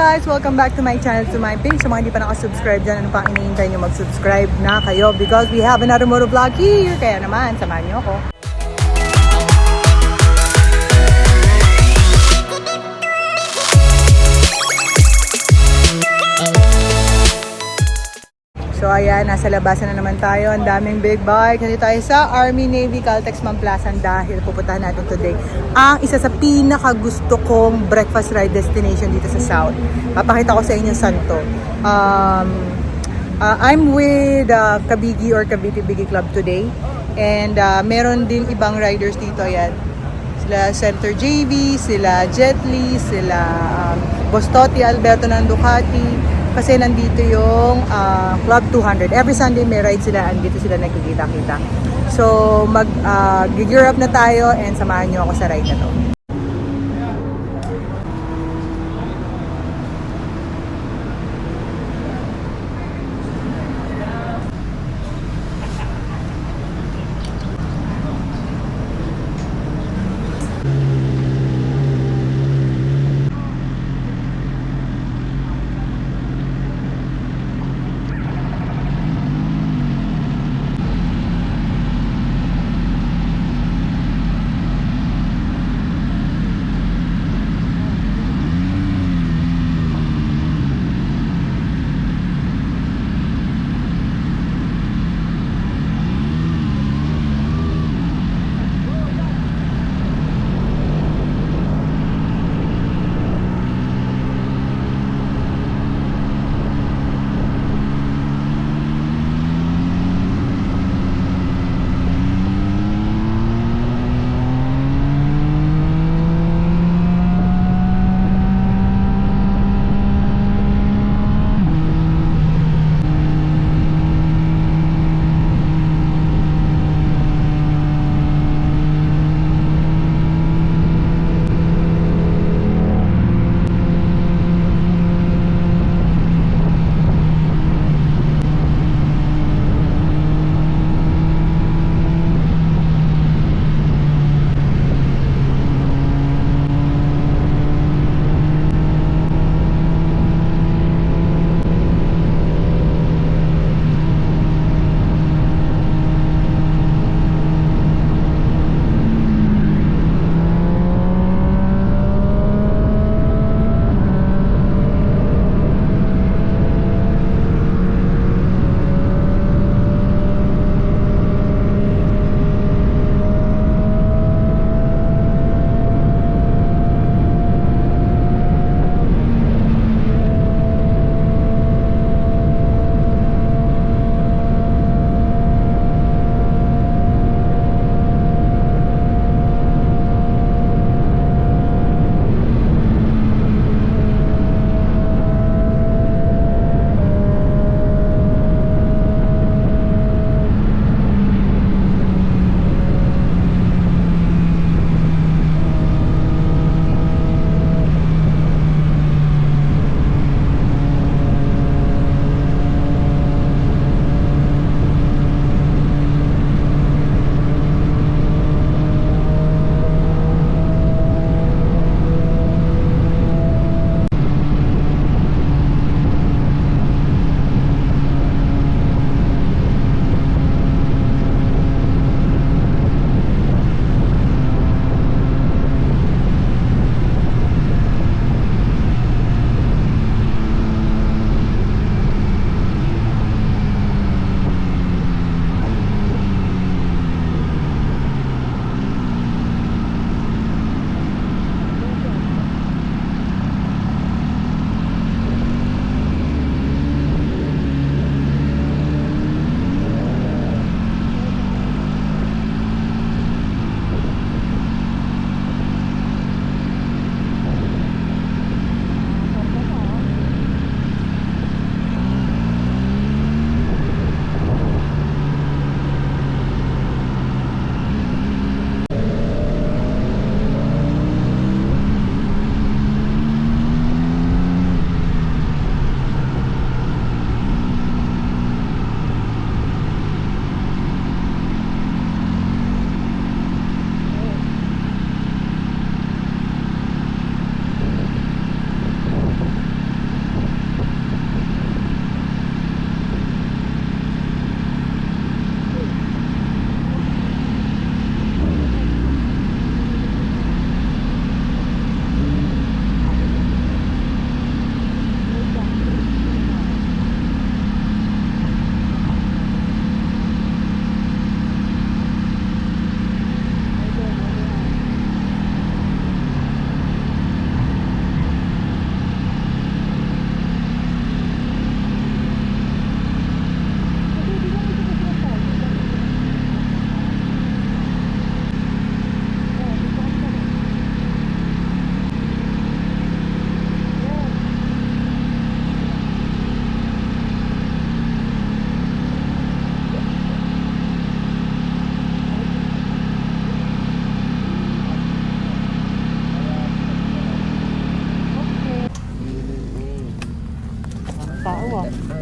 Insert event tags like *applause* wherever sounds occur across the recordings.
guys! Welcome back to my channel, to my page. Sa mga hindi pa nakasubscribe dyan, ano pang iniintay nyo mag-subscribe na kayo because we have another moto vlog here. Kaya naman, samahan nyo ako. So ayan, nasa labasan na naman tayo. Ang daming big bike. Nandito tayo sa Army Navy Caltex Mamplasan dahil pupuntahan natin today ang isa sa pinaka gusto kong breakfast ride destination dito sa South. Papakita ko sa inyo saan to. Um, uh, I'm with uh, Kabigi or Cavite Bigi Club today. And uh, meron din ibang riders dito. Ayan. Sila Center JV, sila Jet Li, sila um, Bostotti, Alberto ng Ducati. Kasi nandito yung ah, Club 200. Every Sunday may ride sila, andito sila nagkikita-kita. So, mag uh, up na tayo and samahan nyo ako sa ride na to.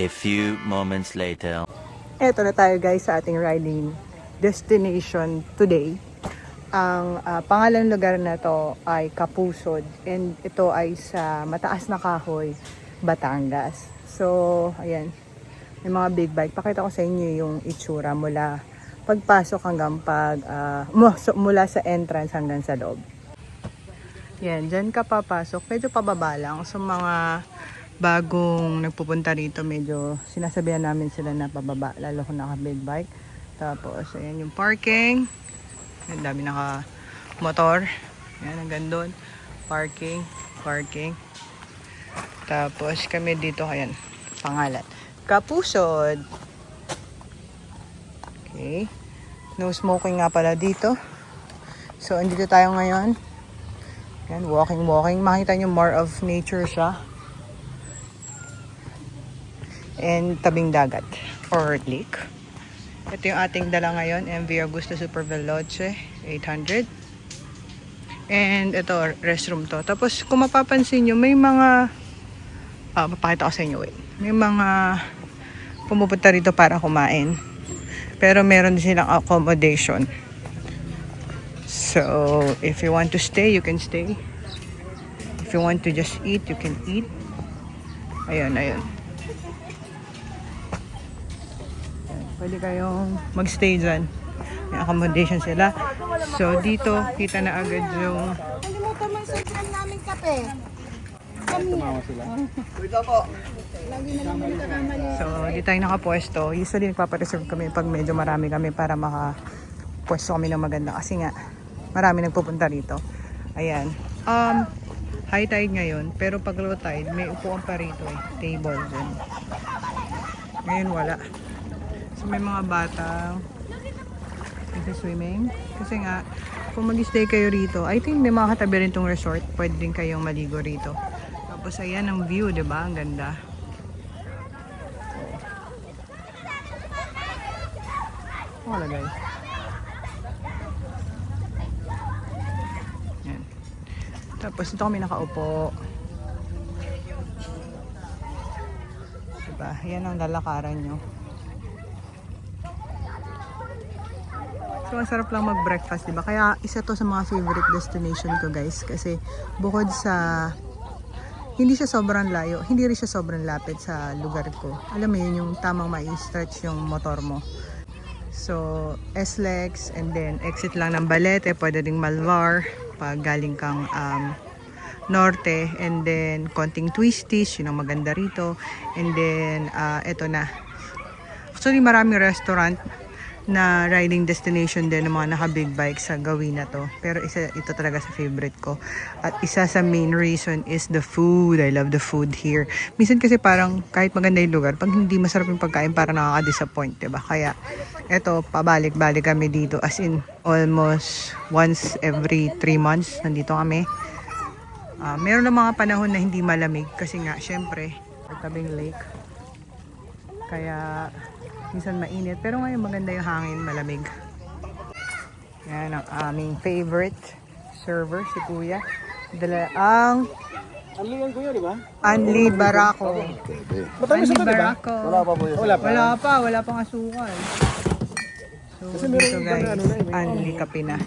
A few moments later. Eto na tayo guys sa ating riding destination today. Ang ah, pangalan lugar na to ay Kapusod and ito ay sa Mataas na Kahoy, Batangas. So, ayan. May mga big bike. Pakita ko sa inyo yung itsura mula pagpasok hanggang pag so- mula sa entrance hanggang sa loob. Yan, dyan ka papasok. Medyo pababa lang. So, mga bagong nagpupunta rito, medyo sinasabihan namin sila na pababa, lalo kung naka big bike. Tapos, ayan yung parking. Ang dami naka motor. Ayan, hanggang doon. Parking, parking. Tapos, kami dito, ayan, pangalan. Kapusod. Okay. No smoking nga pala dito. So, andito tayo ngayon. Yan, walking, walking. Makita nyo more of nature siya. And tabing dagat or lake. Ito yung ating dala ngayon, MV Augusta Super Veloce 800. And ito, restroom to. Tapos, kung mapapansin nyo, may mga... Ah, papakita ko sa inyo, wait. May mga pumupunta rito para kumain. Pero meron din silang accommodation. So, if you want to stay, you can stay. If you want to just eat, you can eat. Ayun, ayun. Ayan, Pwede kayong magstay dyan. May accommodation sila. So, dito, kita na agad yung... Kalimutan mo yung sasyan namin kape. So, di tayo nakapwesto. Usually, nagpapareserve kami pag medyo marami kami para makapwesto kami ng maganda. Kasi nga, marami nagpupunta rito. Ayan. Um, high tide ngayon, pero pag low tide, may upuan pa rito eh. Table dyan. Ngayon wala. So, may mga bata swimming. Kasi nga, kung mag-stay kayo rito, I think may mga katabi rin tong resort. Pwede din kayong maligo rito. Tapos ayan ang view, 'di ba? Ang ganda. Wala guys. Yan. Tapos dito kami nakaupo. Diba? Yan ang lalakaran nyo. So, ang sarap lang mag-breakfast, diba? Kaya isa to sa mga favorite destination ko, guys. Kasi bukod sa hindi siya sobrang layo, hindi rin siya sobrang lapit sa lugar ko. Alam mo yun, yung tamang mai-stretch yung motor mo. So, SLEX and then exit lang ng Balete, pwede ding Malvar pag galing kang um, Norte and then konting twisties, yun ang maganda rito. And then, uh, eto na. Actually, maraming restaurant na riding destination din ng mga naka-big bike sa gawin na to. Pero isa ito talaga sa favorite ko. At isa sa main reason is the food. I love the food here. Minsan kasi parang kahit maganda yung lugar, pag hindi masarap yung pagkain, parang nakaka-disappoint, 'di ba? Kaya eto, pabalik-balik kami dito as in almost once every 3 months nandito kami. Ah, meron ng mga panahon na hindi malamig kasi nga syempre, tabing lake. Kaya minsan mainit. Pero ngayon maganda yung hangin, malamig. Yan ang aming favorite server, si Kuya. Dala ang Ano yan kuya, di ba? Anli Barako. Anli Barako. Wala pa po yun. Wala pa. Wala pa, wala pang asukal. So, dito guys, Anli kape na.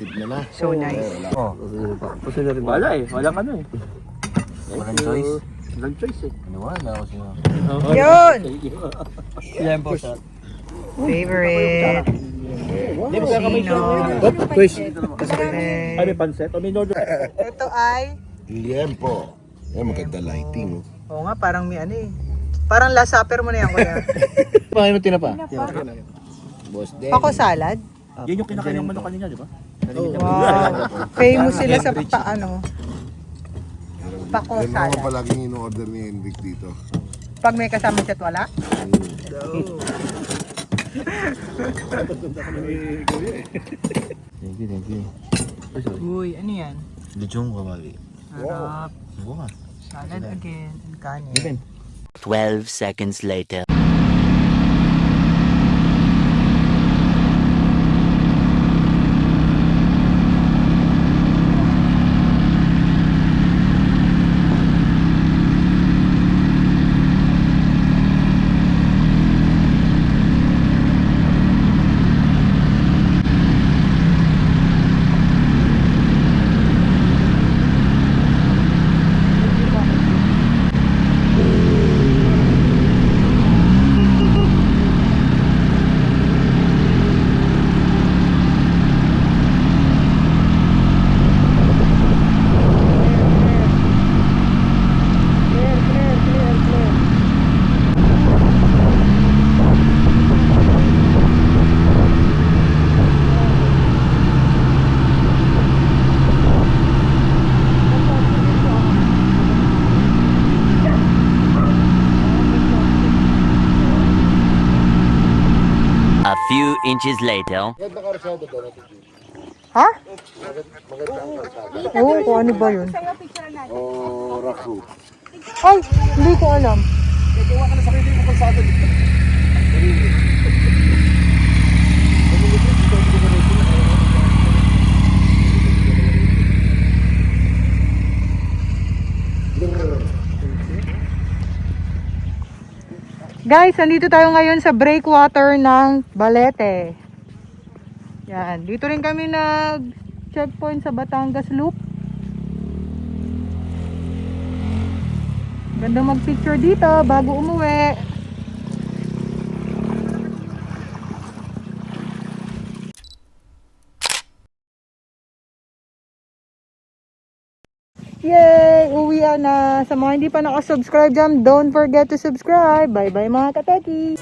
So nice. Oh. Kasi na rin. Wala eh. Walang ano eh. Walang choice. Walang choice eh. Iniwala ako siya. Yun! *laughs* Yan po siya. Favorite. Mo Sino? Twist. Okay. Ay, may panset. O may order. *laughs* Ito ay, Liempo. Yan, maganda lighting. oh. oo nga, parang may ano eh. Parang last supper *laughs* mo na yan, kuya. Paano tinapa? Boss Den. Pako salad? Yan yung kinakain ng manok kanina, di ba? Wow. *laughs* Famous sila sa pa, ano, Pako Yan salad. naman palaging in-order ni Hendrik dito. pag may kasama siya wala. Thank you, thank you. Uy, ano yan? Lechong kabali. Harap. Buka. Salad again. And kanin. 12 seconds later. Few inches later. Karsada natin. Ha? Maganda ang karsada. Oo, kung ano ba yun? Sa'yo, picture na. O rock road. Ay, hindi ko alam. Nagawa ka na sarili mo kalsada dito. Guys, nandito tayo ngayon sa breakwater ng Balete. Yan, dito rin kami nag checkpoint sa Batangas Loop. Ganda mag-picture dito bago umuwi. Yay! Uwi na. Sa mga hindi pa nakasubscribe dyan, don't forget to subscribe. Bye-bye mga kateki!